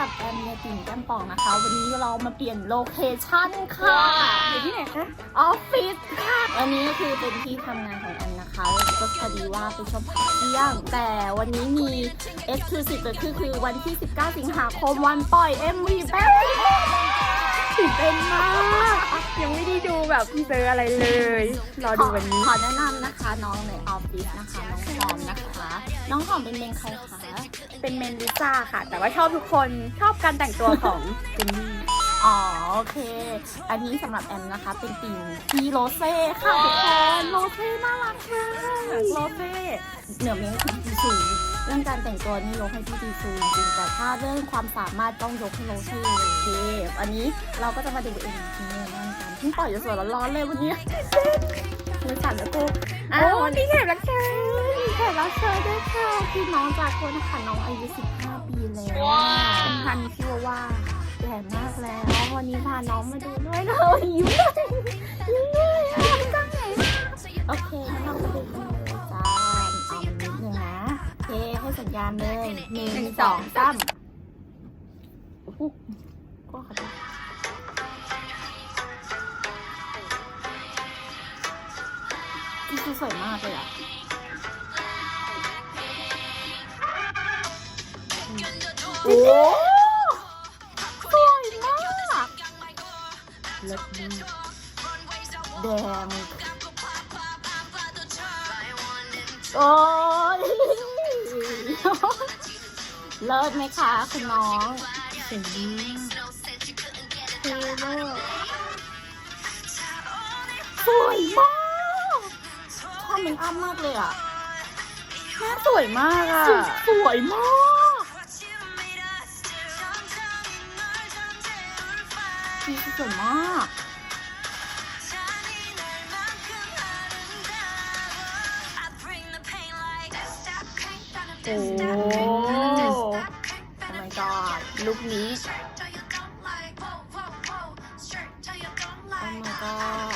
ป๋องนะคะ วันนี้เรามาเปลี่ยนโลเคชั่นค่ะ อยู่ที่ไหนคะ ออฟฟิศค่ะอันนี้ก็คือเป็นที่ทำงานของแอมนะคะก็พอดีว่าเป็นช่วงพักเที่ยง แต่วันนี้มี Exclusive เกิดขึ้นคือวันที่ 19 สิงหาคมวันปล่อย MV แป๊บ ตื่นเต้นมาก ยังไม่ได้ดูแบบทีเซอร์อะไรเลย รอดูวันนี้ ขอแนะนำนะคะ น้องในออฟฟิศนะคะ น้องหอมนะคะ น้องหอมเป็นเมนใครคะ เป็นเมนลิซ่าค่ะ แต่ว่าชอบทุกคน ชอบการแต่งตัวของเจนนี่ อ๋อโอเค อันนี้สำหรับแอมนะคะ เป็นตีมทีโรเซ่ค่ะทุกคนโรเซ่น่ารักมากโรเซ่เหนือเมฆคุณจีซูเรื่องการแต่งตัวนี่ยกให้พี่จีซูจริงแต่ถ้าเรื่องความสามารถต้องยกให้โรเซ่โอเคอันนี้เราก็จะมาดูเอ็มทีนี่ยนั่นกันเพิ่งปล่อยอยู่สดร้อนๆเลยวันนี้มือสั่นแล้วกูอ้าววันนี้แขกรับเชิญแขกรับเชิญด้วยค่ะพี่น้องจากคนนะคะน้องอายุ15ปีแล้วเป็นพันธุ์ชิวาว่า ก่มากแล้ว วันนี้พาน้องมาดูด้วยเลยยิ้มเลยยิ้มเลยอะจังไหนโอเคงั้นเราไปดูกันเลยจ้าเอานิดนึงนะโอเคให้สัญญาณเลยหนึ่งสองสามโอ้โหก็ขอโทษนี่คือสวยมากเลยอะโอ้ เลิศมากแดงโอ้ยเลิศไหมคะคุณน้องสวยมากเท่มากสวยมากชอบเมคอัพมากเลยอะหน้าสวยมากอะ สวยสวยมาก พี่สวยมากโอ้โอ้ my god ลุคนี้ Oh my god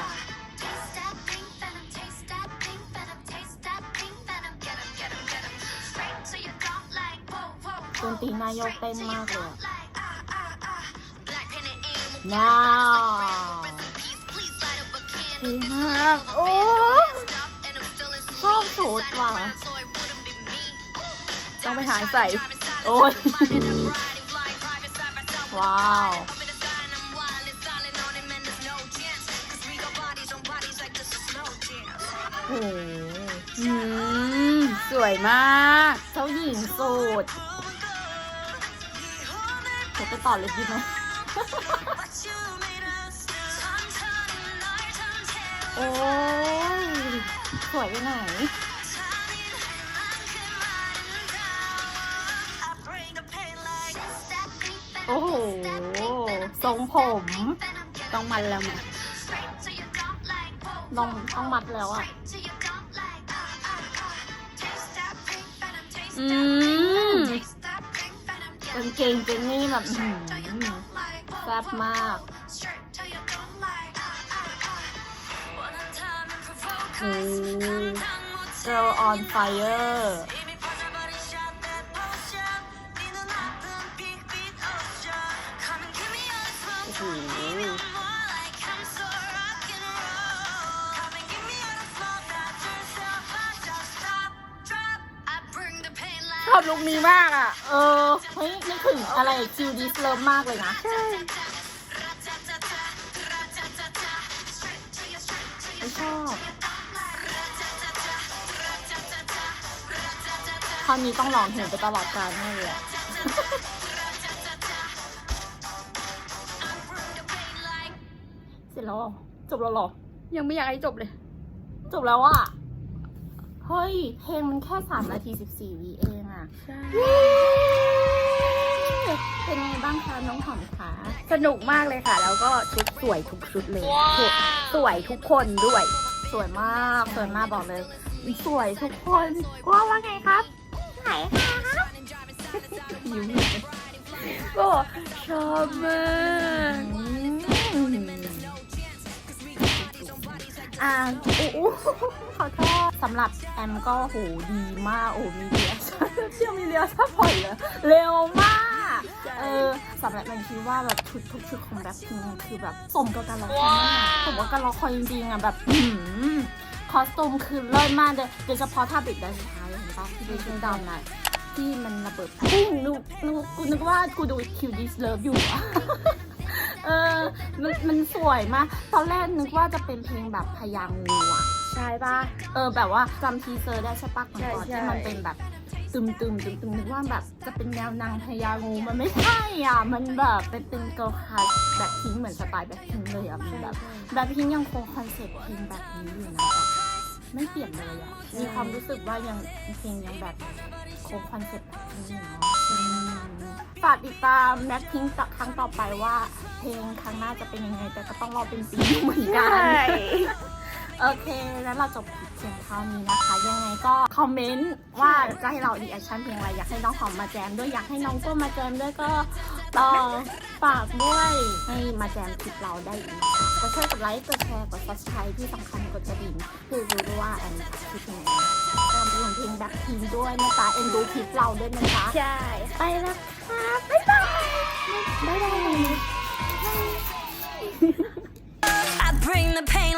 ดนตรีนายกเต้นมากเลย อะว้าดีมากโอ้ชอบชุดว่ะต้องไปหาใส่ โอ้ย ว้าวโอ้โหอืม สวยมากเจ้าหญิงสุดเดี๋ยวไปต่อเลยดีไหม โอ้ยสวยไปไหน โอ้โห ทรงผม ต้องมันแล้วมั้ยต้องต้องมัดแล้วอะ อืมกางเกงเจนนี่แบบอื้อหือ แซ่บมากโอ้ Girl on fire โอ้โห อบลุคนี้มากอะ เออเฮ้ยนึกถึงอะไรคิวดิสเลิฟมากเลยนะใช่ไม่ชอบคราวนี้ต้องลองเพลงไปตลอดกาลแน่เลยอะเสร็จแล้วเหรอจบแล้วเหรอ ยังไม่อยากให้จบเลย จบแล้วอะ เฮ้ย เพลงมันแค่สามนาทีสิบสี่วิเองอะใช่เป็นไงบ้างคะน้องหอมคะสนุกมากเลยค่ะ แล้วก็ชุดสวยทุกชุดเลยชุดสวยทุกคนด้วย สวยมากสวยมากบอกเลย สวยทุกคนว่าว่าไงครับไหนครับยิ้มก็ชอบมาก อ่าอู้อู้ขอโทษสำหรับแอมก็โหดีมากโอ้มีเรียชั่นเชื่อมีเรียชั่นปล่อยเลยเร็วมาก เออสำหรับแอนคิดว่าแบบชุดทุกชุดของแบล็คพิงคือแบบสมกับการรอคอยมากสมกับการรอคอยจริงๆอะแบบอื้อหือคอสตูมคือเลิศมากเลยโดยเฉพาะท่าบิดด้านสุดท้ายเห็นปะที่ดูชุดดำน่ะที่มันระเบิดปุ้งนึกนึกกูนึกว่ากูดูคิวดิสเลิฟอยู่อะ เออ มันมันสวยมาก ตอนแรกนึกว่าจะเป็นเพลงแบบพยางูอะ ใช่ปะเออแบบว่าจำทีเซอร์ได้ใช่ปะก่อนใช่ก่อนใช่ ที่มันเป็นแบบตึมตึมตึมตึมนึกว่าแบบจะเป็นแนวนางพญางูมันไม่ใช่อะ มันแบบเป็นเป็นเกิร์ลคัสแบบพิงค์เหมือนสไตล์แบบพิงค์เลยอะมันแบบ แบบพิงค์ยังคงคอนเซ็ปต์เพลงแบบนี้อยู่นะแบบไม่เปลี่ยนเลยอะ มีความรู้สึกว่ายังเพลงยังแบบคงคอนเซ็ปต์แบบนี้อยู่เนาะอืม ฝากติดตามแม็กพิงค์ครั้งต่อไปว่า เพลงครั้งหน้าจะเป็นยังไง แต่ก็ต้องรอเป็นปีเหมือนกัน โอเค แล้วเราจบเพียงเท่านี้นะคะ ยังไงก็คอมเมนต์ว่าจะให้เราดีแอคชั่นเพียงอะไร อยากให้น้องหอมมาแจมด้วย อยากให้น้องก็มาแจมด้วยก็ต่อฝากด้วยให้มาแจมคลิปเราได้อีกก็ช่วยกดไลค์ กดแชร์ กดซับสไครต์ที่สำคัญกดกระดิ่งคือรู้ด้วยว่าแอนคิดยังไงตามไปลงเพลงแล็คทีมด้วยนะคะเอ็นดูคลิปเราด้วยนะคะ ใช่ ไปแล้วค่ะบ๊ายบายบ๊ายบาย I bring the pain